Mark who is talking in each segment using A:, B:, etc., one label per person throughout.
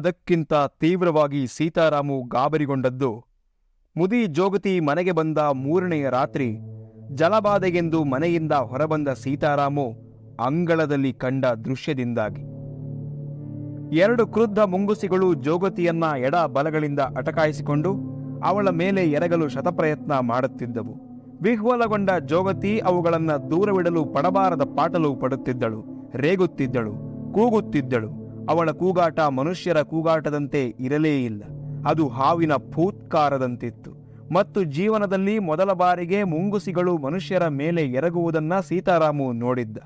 A: ಅದಕ್ಕಿಂತ ತೀವ್ರವಾಗಿ ಸೀತಾರಾಮು ಗಾಬರಿಗೊಂಡದ್ದು, ಮುದಿ ಜೋಗತಿ ಮನೆಗೆ ಬಂದ ಮೂರನೆಯ ರಾತ್ರಿ, ಜಲಬಾಧೆಗೆಂದು ಮನೆಯಿಂದ ಹೊರಬಂದ ಸೀತಾರಾಮು ಅಂಗಳದಲ್ಲಿ ಕಂಡ ದೃಶ್ಯದಿಂದಾಗಿ. ಎರಡು ಕ್ರುದ್ಧ ಮುಂಗುಸಿಗಳು ಜೋಗತಿಯನ್ನ ಎಡ ಬಲಗಳಿಂದ ಅಟಕಾಯಿಸಿಕೊಂಡು ಅವಳ ಮೇಲೆ ಎರಗಲು ಶತಪ್ರಯತ್ನ ಮಾಡುತ್ತಿದ್ದವು. ವಿಹ್ವಲಗೊಂಡ ಜೋಗತಿ ಅವುಗಳನ್ನು ದೂರವಿಡಲು ಪಡಬಾರದ ಪಾಟಲು ಪಡುತ್ತಿದ್ದಳು, ರೇಗುತ್ತಿದ್ದಳು, ಕೂಗುತ್ತಿದ್ದಳು. ಅವಳ ಕೂಗಾಟ ಮನುಷ್ಯರ ಕೂಗಾಟದಂತೆ ಇರಲೇ ಇಲ್ಲ. ಅದು ಹಾವಿನ ಭೂತ್ಕಾರದಂತಿತ್ತು. ಮತ್ತು ಜೀವನದಲ್ಲಿ ಮೊದಲ ಬಾರಿಗೆ ಮುಂಗುಸಿಗಳು ಮನುಷ್ಯರ ಮೇಲೆ ಎರಗುವುದನ್ನ ಸೀತಾರಾಮು ನೋಡಿದ್ದ.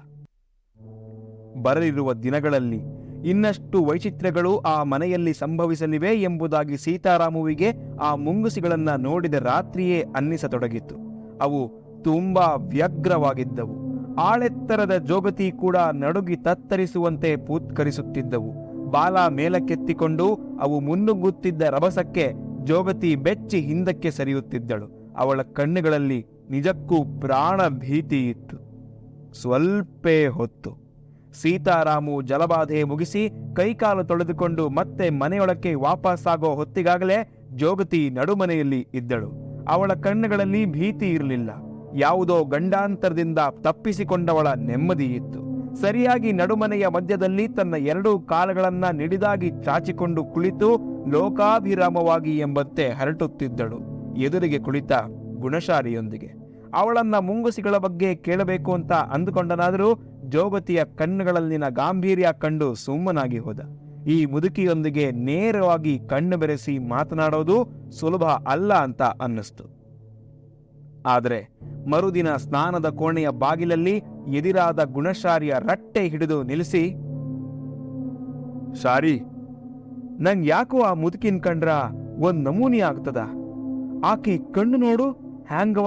A: ಬರಲಿರುವ ದಿನಗಳಲ್ಲಿ ಇನ್ನಷ್ಟು ವೈಚಿತ್ರ್ಯಗಳು ಆ ಮನೆಯಲ್ಲಿ ಸಂಭವಿಸಲಿವೆ ಎಂಬುದಾಗಿ ಸೀತಾರಾಮುವಿಗೆ ಆ ಮುಂಗುಸಿಗಳನ್ನು ನೋಡಿದ ರಾತ್ರಿಯೇ ಅನ್ನಿಸತೊಡಗಿತು. ಅವು ತುಂಬಾ ವ್ಯಗ್ರವಾಗಿದ್ದವು. ಆಳೆತ್ತರದ ಜೋಗತಿ ಕೂಡ ನಡುಗಿ ತತ್ತರಿಸುವಂತೆ ಪೂತ್ಕರಿಸುತ್ತಿದ್ದವು. ಬಾಲ ಮೇಲಕ್ಕೆತ್ತಿಕೊಂಡು ಅವು ಮುನ್ನುಗ್ಗುತ್ತಿದ್ದ ರಭಸಕ್ಕೆ ಜೋಗತಿ ಬೆಚ್ಚಿ ಹಿಂದಕ್ಕೆ ಸರಿಯುತ್ತಿದ್ದಳು. ಅವಳ ಕಣ್ಣುಗಳಲ್ಲಿ ನಿಜಕ್ಕೂ ಪ್ರಾಣ ಭೀತಿ ಇತ್ತು. ಸ್ವಲ್ಪೇ ಹೊತ್ತು. ಸೀತಾರಾಮು ಜಲಬಾಧೆ ಮುಗಿಸಿ ಕೈಕಾಲು ತೊಳೆದುಕೊಂಡು ಮತ್ತೆ ಮನೆಯೊಳಕ್ಕೆ ವಾಪಸ್ಸಾಗೋ ಹೊತ್ತಿಗಾಗಲೇ ಜೋಗತಿ ನಡುಮನೆಯಲ್ಲಿ ಇದ್ದಳು. ಅವಳ ಕಣ್ಣುಗಳಲ್ಲಿ ಭೀತಿ ಇರಲಿಲ್ಲ. ಯಾವುದೋ ಗಂಡಾಂತರದಿಂದ ತಪ್ಪಿಸಿಕೊಂಡವಳ ನೆಮ್ಮದಿ ಇತ್ತು ಸರಿಯಾಗಿ ನಡುಮನೆಯ ಮಧ್ಯದಲ್ಲಿ ತನ್ನ ಎರಡೂ ಕಾಲುಗಳನ್ನ ನಿಡಿದಾಗಿ ಚಾಚಿಕೊಂಡು ಕುಳಿತು ಲೋಕಾಭಿರಾಮವಾಗಿ ಎಂಬಂತೆ ಹರಟುತ್ತಿದ್ದಳು. ಎದುರಿಗೆ ಕುಳಿತ ಗುಣಶಾಲಿಯೊಂದಿಗೆ. ಅವಳನ್ನ ಮುಂಗುಸಿಗಳ ಬಗ್ಗೆ ಕೇಳಬೇಕು ಅಂತ ಅಂದುಕೊಂಡನಾದರೂ ಜೋಗತಿಯ ಕಣ್ಣುಗಳಲ್ಲಿನ ಗಾಂಭೀರ್ಯ ಕಂಡು ಸುಮ್ಮನಾಗಿ ಹೋದ. ಈ ಮುದುಕಿಯೊಂದಿಗೆ ನೇರವಾಗಿ ಕಣ್ಣು ಬೆರೆಸಿ ಮಾತನಾಡೋದು ಸುಲಭ ಅಲ್ಲ ಅಂತ ಅನ್ನಿಸ್ತು. ಆದರೆ ಮರುದಿನ ಸ್ನಾನದ ಕೋಣೆಯ ಬಾಗಿಲಲ್ಲಿ ಎದಿರಾದ ಗುಣಶಾರಿಯ ರಟ್ಟೆ ಹಿಡಿದು ನಿಲ್ಲಿಸಿ ಶಾರಿ ನಂಗ್ ಯಾಕೋ ಆ ಮುದುಕಿನ್ ಕಂಡ್ರ ಒಂದ್ ನಮೂನಿ ಆಗ್ತದ. ಆಕಿ ಕಣ್ಣು ನೋಡು ಹ್ಯಾಂಗವ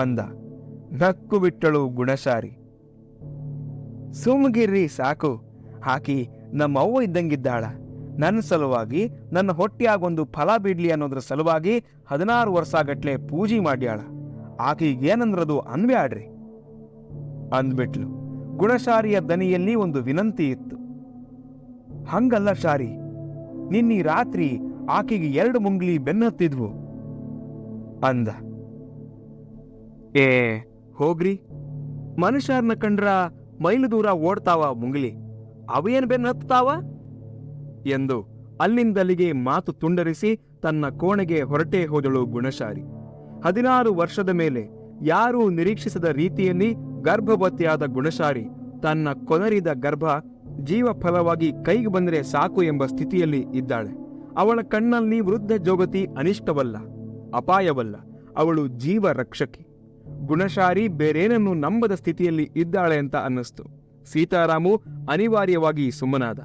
A: ಅಂದ. ನಕ್ಕು ಬಿಟ್ಟಳು ಗುಣಶಾರಿ. ಸುಮ್ಗಿರ್ರಿ ಸಾಕು, ಆಕಿ ನಮ್ಮವ್ವ ಇದ್ದಂಗಿದ್ದಾಳ. ನನ್ನ ಸಲುವಾಗಿ ನನ್ನ ಹೊಟ್ಟೆಯಾಗೊಂದು ಫಲ ಬಿಡ್ಲಿ ಅನ್ನೋದ್ರ ಸಲುವಾಗಿ ಹದಿನಾರು ವರ್ಷಗಟ್ಲೆ ಪೂಜೆ ಮಾಡ್ಯಾಳ. ಆಕಿಗೇನಂದ್ರದು ಅನ್ಬ್ಯಾಡ್ರಿ. ಅಂದ್ಬಿಟ್ಲು. ಗುಣಶಾರಿಯ ದನಿಯಲ್ಲಿ ಒಂದು ವಿನಂತಿ ಇತ್ತು. ಹಂಗಲ್ಲ ಶಾರಿ, ನಿನ್ನಿ ರಾತ್ರಿ ಆಕೆಗೆ ಎರಡು ಮುಂಗ್ಲಿ ಬೆನ್ನತ್ತಿದ್ವು ಅಂದ. ಏ, ಹೋಗ್ರಿ. ಮನುಷ್ಯರ್ನ ಕಂಡ್ರ ಮೈಲು ದೂರ ಓಡ್ತಾವ ಮುಂಗ್ಲಿ. ಅವೇನ್ ಬೆನ್ನ ಹತ್ತಾವ ಎಂದು ಅಲ್ಲಿಂದಲ್ಲಿಗೆ ಮಾತು ತುಂಡರಿಸಿ ತನ್ನ ಕೋಣೆಗೆ ಹೊರಟೇ ಹೋದಳು ಗುಣಶಾರಿ ಹದಿನಾರು ವರ್ಷದ ಮೇಲೆ ಯಾರೂ ನಿರೀಕ್ಷಿಸದ ರೀತಿಯಲ್ಲಿ ಗರ್ಭವತಿಯಾದ ಗುಣಶಾರಿ ತನ್ನ ಕೊನರಿದ ಗರ್ಭ ಜೀವ ಫಲವಾಗಿ ಕೈಗೆ ಬಂದರೆ ಸಾಕು ಎಂಬ ಸ್ಥಿತಿಯಲ್ಲಿ ಇದ್ದಾಳೆ. ಅವಳ ಕಣ್ಣಲ್ಲಿ ವೃದ್ಧ ಜೋಗತಿ ಅನಿಷ್ಟವಲ್ಲ, ಅಪಾಯವಲ್ಲ, ಅವಳು ಜೀವ ರಕ್ಷಕಿ. ಗುಣಶಾರಿ ಬೇರೇನನ್ನು ನಂಬದ ಸ್ಥಿತಿಯಲ್ಲಿ ಇದ್ದಾಳೆ ಅಂತ ಅನ್ನಿಸ್ತು. ಸೀತಾರಾಮು ಅನಿವಾರ್ಯವಾಗಿ ಸುಮ್ಮನಾದ.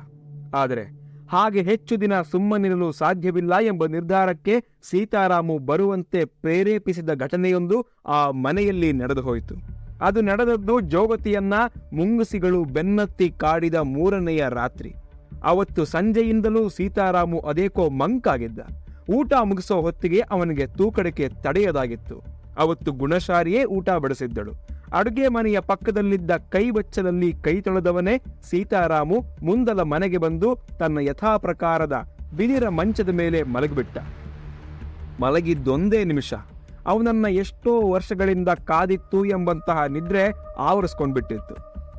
A: ಆದರೆ ಹಾಗೆ ಹೆಚ್ಚು ದಿನ ಸುಮ್ಮನಿರಲು ಸಾಧ್ಯವಿಲ್ಲ ಎಂಬ ನಿರ್ಧಾರಕ್ಕೆ ಸೀತಾರಾಮು ಬರುವಂತೆ ಪ್ರೇರೇಪಿಸಿದ ಘಟನೆಯೊಂದು ಆ ಮನೆಯಲ್ಲಿ ನಡೆದು ಹೋಯಿತು. ಅದು ನಡೆದದ್ದು ಜೋಗತಿಯನ್ನ ಮುಂಗುಸಿಗಳು ಬೆನ್ನತ್ತಿ ಕಾಡಿದ ಮೂರನೆಯ ರಾತ್ರಿ. ಅವತ್ತು ಸಂಜೆಯಿಂದಲೂ ಸೀತಾರಾಮು ಅದೇಕೋ ಮಂಕಾಗಿದ್ದ ಊಟ ಮುಗಿಸೋ ಹೊತ್ತಿಗೆ ಅವನಿಗೆ ತೂಕಡಿಕೆ ತಡೆಯದಾಗಿತ್ತು. ಅವತ್ತು ಗುಣಶಾರಿಯೇ ಊಟ ಬಡಿಸಿದ್ದಳು. ಅಡುಗೆ ಮನೆಯ ಪಕ್ಕದಲ್ಲಿದ್ದ ಕೈ ಬಚ್ಚಲಲ್ಲಿ ಕೈ ತೊಳೆದವನೇ ಸೀತಾರಾಮು ಮುಂದಲ ಮನೆಗೆ ಬಂದು ತನ್ನ ಯಥಾ ಪ್ರಕಾರದ ಬಿದಿರ ಮಂಚದ ಮೇಲೆ ಮಲಗಿಬಿಟ್ಟ. ಮಲಗಿದ್ದೊಂದೇ ನಿಮಿಷ. ಅವನನ್ನ ಎಷ್ಟೋ ವರ್ಷಗಳಿಂದ ಕಾದಿತ್ತು ಎಂಬಂತಹ ನಿದ್ರೆ ಆವರಿಸ್ಕೊಂಡ್ಬಿಟ್ಟಿತ್ತು.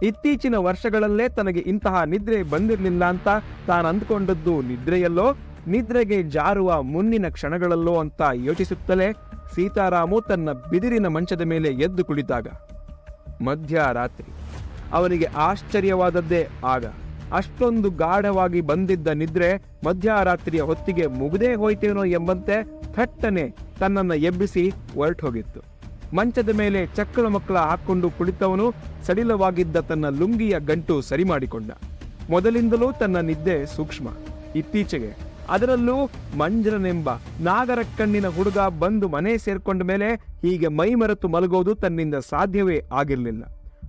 A: ಇತ್ತೀಚಿನ ವರ್ಷಗಳಲ್ಲೇ ತನಗೆ ಇಂತಹ ನಿದ್ರೆ ಬಂದಿರಲಿಲ್ಲ ಅಂತ ತಾನು ಅಂದ್ಕೊಂಡದ್ದು ನಿದ್ರೆಯಲ್ಲೋ, ನಿದ್ರೆಗೆ ಜಾರುವ ಮುನ್ನಿನ ಕ್ಷಣಗಳಲ್ಲೋ ಅಂತ ಯೋಚಿಸುತ್ತಲೇ ಸೀತಾರಾಮು ತನ್ನ ಬಿದಿರಿನ ಮಂಚದ ಮೇಲೆ ಎದ್ದು ಕುಳಿತಾಗ. ಮಧ್ಯರಾತ್ರಿ. ಅವನಿಗೆ ಆಶ್ಚರ್ಯವಾದದ್ದೇ ಆಗ. ಅಷ್ಟೊಂದು ಗಾಢವಾಗಿ ಬಂದಿದ್ದ ನಿದ್ರೆ ಮಧ್ಯರಾತ್ರಿಯ ಹೊತ್ತಿಗೆ ಮುಗದೇ ಹೋಯ್ತೇನೋ ಎಂಬಂತೆ ಥಟ್ಟನೆ ತನ್ನನ್ನು ಎಬ್ಬಿಸಿ ಹೊರಟು ಹೋಗಿತ್ತು ಮಂಚದ ಮೇಲೆ ಚಕ್ಕಳ ಮಕ್ಕಳ ಹಾಕ್ಕೊಂಡು ಕುಳಿತವನು ಸಡಿಲವಾಗಿದ್ದ ತನ್ನ ಲುಂಗಿಯ ಗಂಟು ಸರಿ ಮಾಡಿಕೊಂಡ ಮೊದಲಿಂದಲೂ ತನ್ನ ನಿದ್ದೆ ಸೂಕ್ಷ್ಮ. ಇತ್ತೀಚೆಗೆ ಅದರಲ್ಲೂ ಮಂಜರನೆಂಬ ನಾಗರ ಕಣ್ಣಿನ ಹುಡುಗ ಬಂದು ಮನೆ ಸೇರ್ಕೊಂಡ ಮೇಲೆ ಹೀಗೆ ಮೈ ಮರೆತು ಮಲಗೋದು ತನ್ನಿಂದ ಸಾಧ್ಯವೇ ಆಗಿರಲಿಲ್ಲ.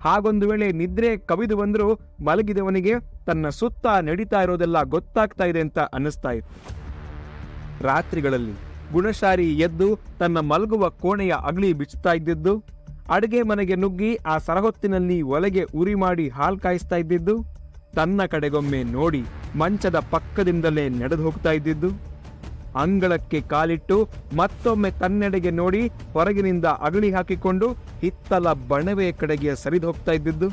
A: ಹಾಗೊಂದು ವೇಳೆ ನಿದ್ರೆ ಕವಿದು ಬಂದರೂ ಮಲಗಿದವನಿಗೆ ತನ್ನ ಸುತ್ತ ನಡೀತಾ ಇರೋದೆಲ್ಲ ಗೊತ್ತಾಗ್ತಾ ಇದೆ ಅಂತ ಅನ್ನಿಸ್ತಾ ಇತ್ತು. ರಾತ್ರಿಗಳಲ್ಲಿ ಗುಣಶಾರಿ ಎದ್ದು ತನ್ನ ಮಲಗುವ ಕೋಣೆಯ ಅಗಲಿ ಬಿಚ್ಚುತ್ತಾ ಇದ್ದಿದ್ದು, ಅಡುಗೆ ಮನೆಗೆ ನುಗ್ಗಿ ಆ ಸರಹೊತ್ತಿನಲ್ಲಿ ಒಲೆಗೆ ಉರಿ ಮಾಡಿ ಹಾಲು ಕಾಯಿಸ್ತಾ ಇದ್ದಿದ್ದು ತನ್ನ ಕಡೆಗೊಮ್ಮೆ ನೋಡಿ ಮಂಚದ ಪಕ್ಕದಿಂದಲೇ ನಡೆದು ಹೋಗ್ತಾ ಇದ್ದಿದ್ದು. ಅಂಗಳಕ್ಕೆ ಕಾಲಿಟ್ಟು ಮತ್ತೊಮ್ಮೆ ತನ್ನೆಡೆಗೆ ನೋಡಿ ಹೊರಗಿನಿಂದ ಅಗಳಿ ಹಾಕಿಕೊಂಡು ಹಿತ್ತಲ ಬಣವೆಯ ಕಡೆಗೆ ಸರಿದು ಹೋಗ್ತಾ ಇದ್ದಿದ್ದು.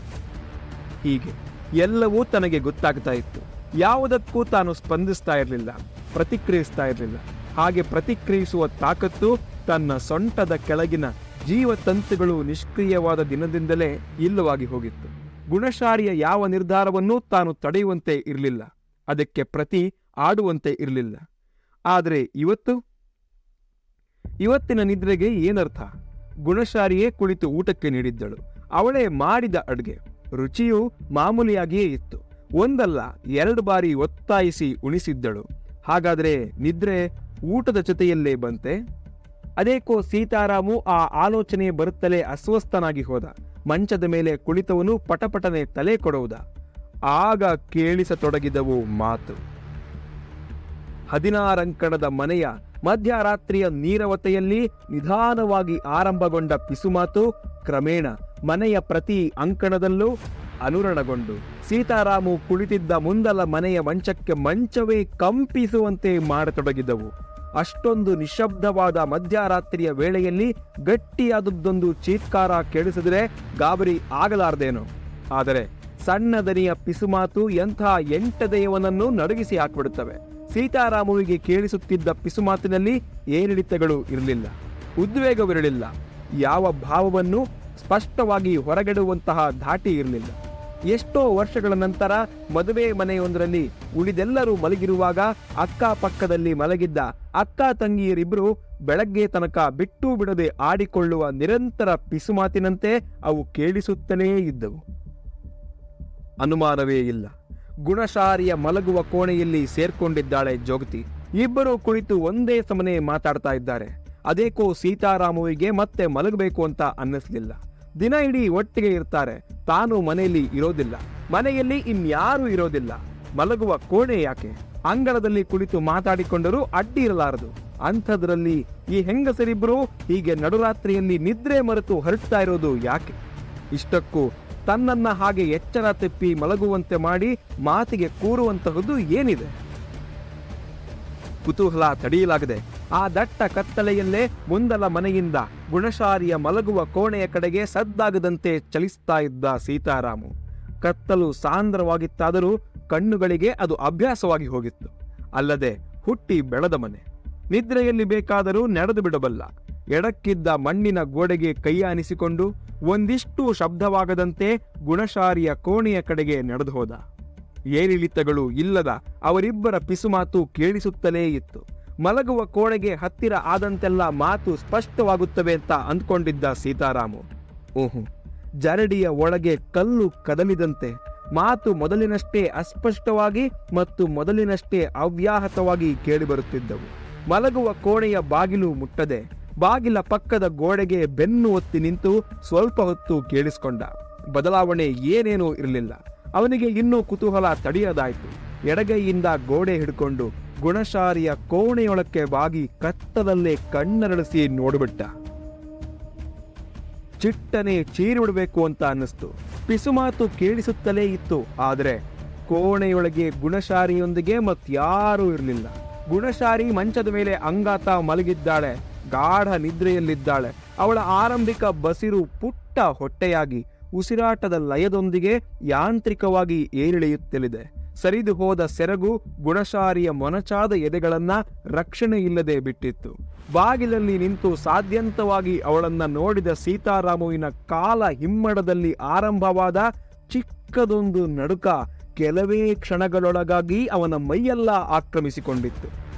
A: ಹೀಗೆ ಎಲ್ಲವೂ ತನಗೆ ಗೊತ್ತಾಗ್ತಾ ಇತ್ತು. ಯಾವುದಕ್ಕೂ ತಾನು ಸ್ಪಂದಿಸ್ತಾ ಇರಲಿಲ್ಲ, ಪ್ರತಿಕ್ರಿಯಿಸ್ತಾ ಇರಲಿಲ್ಲ. ಹಾಗೆ ಪ್ರತಿಕ್ರಿಯಿಸುವ ತಾಕತ್ತು ತನ್ನ ಸೊಂಟದ ಕೆಳಗಿನ ಜೀವತಂತುಗಳು ನಿಷ್ಕ್ರಿಯವಾದ ದಿನದಿಂದಲೇ ಇಲ್ಲವಾಗಿ ಹೋಗಿತ್ತು. ಗುಣಶಾರಿಯ ಯಾವ ನಿರ್ಧಾರವನ್ನೂ ತಾನು ತಡೆಯುವಂತೆ ಇರಲಿಲ್ಲ. ಅದಕ್ಕೆ ಪ್ರತಿ ಆಡುವಂತೆ ಇರಲಿಲ್ಲ. ಆದರೆ ಇವತ್ತು? ಇವತ್ತಿನ ನಿದ್ರೆಗೆ ಏನರ್ಥ? ಗುಣಶಾರಿಯೇ ಕುಳಿತು ಊಟಕ್ಕೆ ನೀಡಿದ್ದಳು. ಅವಳೇ ಮಾಡಿದ ಅಡುಗೆ. ರುಚಿಯು ಮಾಮೂಲಿಯಾಗಿಯೇ ಇತ್ತು. ಒಂದಲ್ಲ, ಎರಡು ಬಾರಿ ಒತ್ತಾಯಿಸಿ ಉಣಿಸಿದ್ದಳು. ಹಾಗಾದರೆ ನಿದ್ರೆ ಊಟದ ಜೊತೆಯಲ್ಲೇ ಬಂತೆ? ಅದೇಕೋ ಸೀತಾರಾಮು ಆ ಆಲೋಚನೆ ಬರುತ್ತಲೇ ಅಸ್ವಸ್ಥನಾಗಿ ಹೋದ. ಮಂಚದ ಮೇಲೆ ಕುಳಿತವನು ಪಟಪಟನೆ ತಲೆ ಕೊಡುವುದ. ಆಗ ಕೇಳಿಸತೊಡಗಿದವು ಮಾತು. ಹದಿನಾರಂಕಣದ ಮನೆಯ ಮಧ್ಯರಾತ್ರಿಯ ನೀರವತೆಯಲ್ಲಿ ನಿಧಾನವಾಗಿ ಆರಂಭಗೊಂಡ ಪಿಸುಮಾತು ಕ್ರಮೇಣ ಮನೆಯ ಪ್ರತಿ ಅಂಕಣದಲ್ಲೂ ಅನುರಣಗೊಂಡು. ಸೀತಾರಾಮು ಕುಳಿತಿದ್ದ ಮುಂದಲ ಮನೆಯ ಮಂಚಕ್ಕೆ ಮಂಚವೇ ಕಂಪಿಸುವಂತೆ ಮಾಡತೊಡಗಿದವು. ಅಷ್ಟೊಂದು ನಿಶಬ್ದವಾದ ಮಧ್ಯರಾತ್ರಿಯ ವೇಳೆಯಲ್ಲಿ ಗಟ್ಟಿಯಾದದ್ದೊಂದು ಚೀತ್ಕಾರ ಕೇಳಿಸಿದರೆ ಗಾಬರಿ ಆಗಲಾರ್ದೇನೋ? ಆದರೆ ಸಣ್ಣ ದನಿಯ ಪಿಸುಮಾತು ಎಂಥ ಎಂಟದೆಯವನನ್ನು ನಡುಗಿಸಿ ಹಾಕಿಬಿಡುತ್ತವೆ. ಸೀತಾರಾಮುವಿಗೆ ಕೇಳಿಸುತ್ತಿದ್ದ ಪಿಸುಮಾತಿನಲ್ಲಿ ಏರಿಳಿತಗಳು ಇರಲಿಲ್ಲ. ಉದ್ವೇಗವಿರಲಿಲ್ಲ. ಯಾವ ಭಾವವನ್ನು ಸ್ಪಷ್ಟವಾಗಿ ಹೊರಗೆಡುವಂತಹ ಧಾಟಿ ಇರಲಿಲ್ಲ. ಎಷ್ಟೋ ವರ್ಷಗಳ ನಂತರ ಮದುವೆ ಮನೆಯೊಂದರಲ್ಲಿ ಉಳಿದೆಲ್ಲರೂ ಮಲಗಿರುವಾಗ ಅಕ್ಕ ಪಕ್ಕದಲ್ಲಿ ಮಲಗಿದ್ದ ಅಕ್ಕ ತಂಗಿಯರಿಬ್ಬರು ಬೆಳಗ್ಗೆ ತನಕ ಬಿಟ್ಟು ಬಿಡದೆ ಆಡಿಕೊಳ್ಳುವ ನಿರಂತರ ಪಿಸುಮಾತಿನಂತೆ ಅವು ಕೇಳಿಸುತ್ತಲೇ ಇದ್ದವು. ಅನುಮಾನವೇ ಇಲ್ಲ. ಗುಣಶಾರಿಯ ಮಲಗುವ ಕೋಣೆಯಲ್ಲಿ ಸೇರ್ಕೊಂಡಿದ್ದಾಳೆ ಜೋಗತಿ. ಇಬ್ಬರು ಕುಳಿತು ಒಂದೇ ಸಮನೆ ಮಾತಾಡ್ತಾ ಇದ್ದಾರೆ. ಅದೇಕೋ ಸೀತಾರಾಮುವಿಗೆ ಮತ್ತೆ ಮಲಗಬೇಕು ಅಂತ ಅನ್ನಿಸ್ಲಿಲ್ಲ. ದಿನ ಇಡೀ ಒಟ್ಟಿಗೆ ಇರ್ತಾರೆ. ತಾನು ಮನೆಯಲ್ಲಿ ಇರೋದಿಲ್ಲ. ಮನೆಯಲ್ಲಿ ಇನ್ಯಾರೂ ಇರೋದಿಲ್ಲ. ಮಲಗುವ ಕೋಣೆ ಯಾಕೆ? ಅಂಗಳದಲ್ಲಿ ಕುಳಿತು ಮಾತಾಡಿಕೊಂಡರೂ ಅಡ್ಡಿ ಇರಲಾರದು. ಅಂಥದ್ರಲ್ಲಿ ಈ ಹೆಂಗಸರಿಬ್ಬರು ಹೀಗೆ ನಡುರಾತ್ರಿಯಲ್ಲಿ ನಿದ್ರೆ ಮರೆತು ಹೊರಡ್ತಾ ಇರೋದು ಯಾಕೆ? ಇಷ್ಟಕ್ಕೂ ತನ್ನನ್ನ ಹಾಗೆ ಎಚ್ಚರ ತೆಪ್ಪಿ ಮಲಗುವಂತೆ ಮಾಡಿ ಮಾತಿಗೆ ಕೂರುವಂತಹದ್ದು ಏನಿದೆ? ಕುತೂಹಲ ತಡೆಯಲಾಗದೆ. ಆ ದಟ್ಟ ಕತ್ತಲೆಯಲ್ಲೇ ಮುಂದಲ ಮನೆಯಿಂದ ಗುಣಶಾರಿಯ ಮಲಗುವ ಕೋಣೆಯ ಕಡೆಗೆ ಸದ್ದಾಗದಂತೆ ಚಲಿಸ್ತಾ ಇದ್ದ ಸೀತಾರಾಮು. ಕತ್ತಲು ಸಾಂದ್ರವಾಗಿತ್ತಾದರೂ ಕಣ್ಣುಗಳಿಗೆ ಅದು ಅಭ್ಯಾಸವಾಗಿ ಹೋಗಿತ್ತು. ಅಲ್ಲದೆ ಹುಟ್ಟಿ ಬೆಳೆದ ಮನೆ. ನಿದ್ರೆಯಲ್ಲಿ ಬೇಕಾದರೂ ನಡೆದು ಬಿಡಬಲ್ಲ. ಎಡಕ್ಕಿದ್ದ ಮಣ್ಣಿನ ಗೋಡೆಗೆ ಕೈಯಾನಿಸಿಕೊಂಡು ಒಂದಿಷ್ಟು ಶಬ್ದವಾಗದಂತೆ ಗುಣಶಾರಿಯ ಕೋಣೆಯ ಕಡೆಗೆ ನಡೆದು ಹೋದ. ಏರಿಳಿತಗಳು ಇಲ್ಲದ ಅವರಿಬ್ಬರ ಪಿಸುಮಾತು ಕೇಳಿಸುತ್ತಲೇ ಇತ್ತು. ಮಲಗುವ ಕೋಣೆಗೆ ಹತ್ತಿರ ಆದಂತೆಲ್ಲ ಮಾತು ಸ್ಪಷ್ಟವಾಗುತ್ತವೆ ಅಂತ ಅಂದ್ಕೊಂಡಿದ್ದ ಸೀತಾರಾಮು. ಓಹು, ಜರಡಿಯ ಒಳಗೆ ಕಲ್ಲು ಕದಲಿದಂತೆ, ಮಾತು ಮೊದಲಿನಷ್ಟೇ ಅಸ್ಪಷ್ಟವಾಗಿ ಮತ್ತು ಮೊದಲಿನಷ್ಟೇ ಅವ್ಯಾಹತವಾಗಿ ಕೇಳಿಬರುತ್ತಿದ್ದವು. ಮಲಗುವ ಕೋಣೆಯ ಬಾಗಿಲು ಮುಟ್ಟದೆ, ಬಾಗಿಲ ಪಕ್ಕದ ಗೋಡೆಗೆ ಬೆನ್ನು ಒತ್ತಿ ನಿಂತು ಸ್ವಲ್ಪ ಹೊತ್ತು ಕೇಳಿಸಿಕೊಂಡ. ಬದಲಾವಣೆ ಏನೇನೂ ಇರಲಿಲ್ಲ. ಅವನಿಗೆ ಇನ್ನೂ ಕುತೂಹಲ ತಡೆಯದಾಯಿತು. ಎಡಗೈಯಿಂದ ಗೋಡೆ ಹಿಡ್ಕೊಂಡು ಗುಣಶಾರಿಯ ಕೋಣೆಯೊಳಕ್ಕೆ ಬಾಗಿ ಕತ್ತದಲ್ಲೇ ಕಣ್ಣರಳಿಸಿ ನೋಡ್ಬಿಟ್ಟ. ಚಿಟ್ಟನೆ ಚೀರಿಬಿಡಬೇಕು ಅಂತ ಅನ್ನಿಸ್ತು. ಪಿಸುಮಾತು ಕೇಳಿಸುತ್ತಲೇ ಇತ್ತು, ಆದರೆ ಕೋಣೆಯೊಳಗೆ ಗುಣಶಾರಿಯೊಂದಿಗೆ ಮತ್ತಾರೂ ಇರಲಿಲ್ಲ. ಗುಣಶಾರಿ ಮಂಚದ ಮೇಲೆ ಅಂಗಾತ ಮಲಗಿದ್ದಾಳೆ, ಗಾಢ ನಿದ್ರೆಯಲ್ಲಿದ್ದಾಳೆ. ಅವಳ ಆರಂಭಿಕ ಬಸಿರು ಪುಟ್ಟ ಹೊಟ್ಟೆಯಾಗಿ ಉಸಿರಾಟದ ಲಯದೊಂದಿಗೆ ಯಾಂತ್ರಿಕವಾಗಿ ಏರಿಳಿಯುತ್ತಲಿದೆ. ಸರಿದು ಹೋದ ಸೆರಗು ಗುಣಶಾರಿಯ ಮೊನಚಾದ ಎದೆಗಳನ್ನ ರಕ್ಷಣೆ ಇಲ್ಲದೆ ಬಿಟ್ಟಿತ್ತು. ಬಾಗಿಲಲ್ಲಿ ನಿಂತು ಸಾಧ್ಯಂತವಾಗಿ ಅವಳನ್ನ ನೋಡಿದ ಸೀತಾರಾಮುವಿನ ಕಾಲ ಹಿಮ್ಮಡದಲ್ಲಿ ಆರಂಭವಾದ ಚಿಕ್ಕದೊಂದು ನಡುಕ ಕೆಲವೇ ಕ್ಷಣಗಳೊಳಗಾಗಿ ಅವನ ಮೈಯೆಲ್ಲ ಆಕ್ರಮಿಸಿಕೊಂಡಿತ್ತು.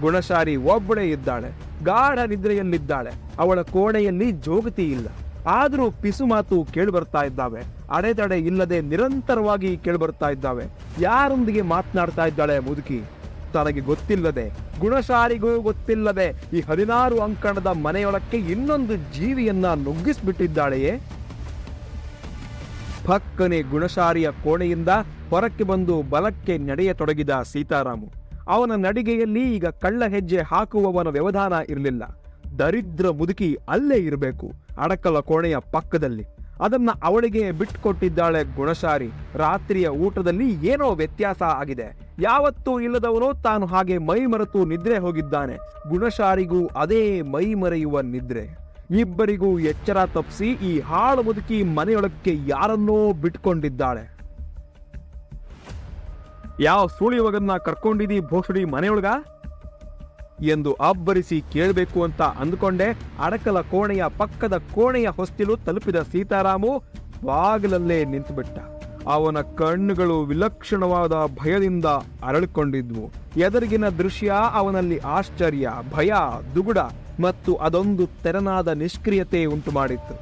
A: ಗುಣಶಾರಿ ಒಬ್ಬಳೇ ಇದ್ದಾಳೆ, ಗಾಢ ನಿದ್ರೆಯಲ್ಲಿದ್ದಾಳೆ, ಅವಳ ಕೋಣೆಯಲ್ಲಿ ಜೋಗತಿ ಇಲ್ಲ ಆದರೂ ಪಿಸುಮಾತು ಕೇಳಿಬರ್ತಾ ಇದ್ದಾವೆ. ಅಡೆತಡೆ ಇಲ್ಲದೆ ನಿರಂತರವಾಗಿ ಕೇಳಿಬರ್ತಾ ಇದ್ದಾವೆ. ಯಾರೊಂದಿಗೆ ಮಾತನಾಡ್ತಾ ಇದ್ದಾಳೆ ಮುದುಕಿ? ತನಗೆ ಗೊತ್ತಿಲ್ಲದೆ ಗುಣಶಾರಿಗೂ ಗೊತ್ತಿಲ್ಲದೆ ಈ ಹದಿನಾರು ಅಂಕಣದ ಮನೆಯೊಳಕ್ಕೆ ಇನ್ನೊಂದು ಜೀವಿಯನ್ನ ನುಗ್ಗಿಸ್ಬಿಟ್ಟಿದ್ದಾಳೆಯೇ ಪಕ್ಕನೆ ಗುಣಶಾರಿಯ ಕೋಣೆಯಿಂದ ಹೊರಕ್ಕೆ ಬಂದು ಬಲಕ್ಕೆ ನಡೆಯತೊಡಗಿದ ಸೀತಾರಾಮು. ಅವನ ನಡಿಗೆಯಲ್ಲಿ ಈಗ ಕಳ್ಳ ಹೆಜ್ಜೆ ಹಾಕುವವನ ವ್ಯವಧಾನ ಇರಲಿಲ್ಲ. ದರಿದ್ರ ಮುದುಕಿ ಅಲ್ಲೇ ಇರಬೇಕು. ಅಡಕಲ ಕೋಣೆಯ ಪಕ್ಕದಲ್ಲಿ. ಅದನ್ನ ಅವಳಿಗೆ ಬಿಟ್ಕೊಟ್ಟಿದ್ದಾಳೆ ಗುಣಶಾರಿ. ರಾತ್ರಿಯ ಊಟದಲ್ಲಿ ಏನೋ ವ್ಯತ್ಯಾಸ ಆಗಿದೆ. ಯಾವತ್ತೂ ಇಲ್ಲದವನು ತಾನು ಹಾಗೆ ಮೈ ಮರೆತು ನಿದ್ರೆ ಹೋಗಿದ್ದಾನೆ. ಗುಣಶಾರಿಗೂ ಅದೇ ಮೈ ಮರೆಯುವ ನಿದ್ರೆ. ಇಬ್ಬರಿಗೂ ಎಚ್ಚರ ತಪ್ಪಿಸಿ ಈ ಹಾಳು ಮುದುಕಿ ಮನೆಯೊಳಕ್ಕೆ ಯಾರನ್ನೋ ಬಿಟ್ಕೊಂಡಿದ್ದಾಳೆ. ಯಾವ ಸುಳಿವಗನ್ನ ಕರ್ಕೊಂಡಿದ್ದೀ ಭೋಸಡಿ ಮನೆಯೊಳಗ? ಎಂದು ಅಬ್ಬರಿಸಿ ಕೇಳಬೇಕು ಅಂತ ಅಂದುಕೊಂಡೆ ಅಡಕಲ ಕೋಣೆಯ ಪಕ್ಕದ ಕೋಣೆಯ ಹೊಸ್ತಿಲು ತಲುಪಿದ ಸೀತಾರಾಮು ಬಾಗಿಲಲ್ಲೇ ನಿಂತುಬಿಟ್ಟ. ಅವನ ಕಣ್ಣುಗಳು ವಿಲಕ್ಷಣವಾದ ಭಯದಿಂದ ಅರಳಿಕೊಂಡಿದ್ವು. ಎದುರಿಗಿನ ದೃಶ್ಯ, ಅವನಲ್ಲಿ ಆಶ್ಚರ್ಯ, ಭಯ, ದುಗುಡ ಮತ್ತು ಅದೊಂದು ತೆರನಾದ ನಿಷ್ಕ್ರಿಯತೆ ಉಂಟು ಮಾಡಿತ್ತು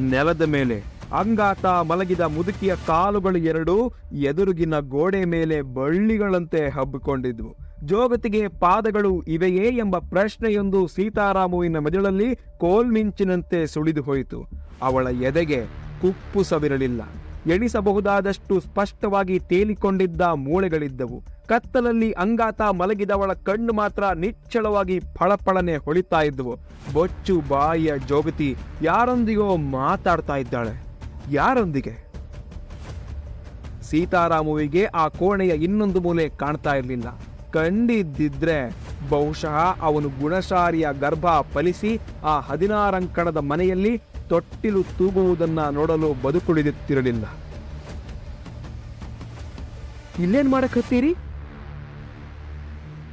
A: ನೆಲದ ಮೇಲೆ ಅಂಗಾತ ಮಲಗಿದ ಮುದುಕಿಯ ಕಾಲುಗಳು ಎರಡು ಎದುರುಗಿನ ಗೋಡೆ ಮೇಲೆ ಬಳ್ಳಿಗಳಂತೆ ಹಬ್ಬಿಕೊಂಡಿದ್ವು. ಜೋಗತಿಗೆ ಪಾದಗಳು ಇವೆಯೇ ಎಂಬ ಪ್ರಶ್ನೆಯೊಂದು ಸೀತಾರಾಮುವಿನ ಮೆದುಳಲ್ಲಿ ಕೋಲ್ಮಿಂಚಿನಂತೆ ಸುಳಿದು ಹೋಯಿತು. ಅವಳ ಎದೆಗೆ ಕುಪ್ಪು ಸವಿರಲಿಲ್ಲ. ಎಣಿಸಬಹುದಾದಷ್ಟು ಸ್ಪಷ್ಟವಾಗಿ ತೇಲಿಕೊಂಡಿದ್ದ ಮೂಳೆಗಳಿದ್ದವು. ಕತ್ತಲಲ್ಲಿ ಅಂಗಾತ ಮಲಗಿದವಳ ಕಣ್ಣು ಮಾತ್ರ ನಿಚ್ಚಳವಾಗಿ ಫಳಫಳನೆ ಹೊಳಿತಾ ಇದ್ದವು ಬೊಚ್ಚು ಬಾಯಿಯ ಜೋಗತಿ ಯಾರೊಂದಿಗೋ ಮಾತಾಡ್ತಾ ಇದ್ದಾಳೆ. ಯಾರೊಂದಿಗೆ? ಸೀತಾರಾಮುವಿಗೆ ಆ ಕೋಣೆಯ ಇನ್ನೊಂದು ಮೂಲೆ ಕಾಣ್ತಾ ಇರಲಿಲ್ಲ. ಕಂಡಿದ್ದಿದ್ರೆ ಬಹುಶಃ ಅವನು ಗುಣಶಾರಿಯ ಗರ್ಭ ಫಲಿಸಿ ಆ ಹದಿನಾರಂಕಣದ ಮನೆಯಲ್ಲಿ ತೊಟ್ಟಿಲು ತೂಗುವುದನ್ನ ನೋಡಲು ಬದುಕುಳಿದುತ್ತಿರಲಿಲ್ಲ. ಇಲ್ಲೇನ್ ಮಾಡಕತ್ತೀರಿ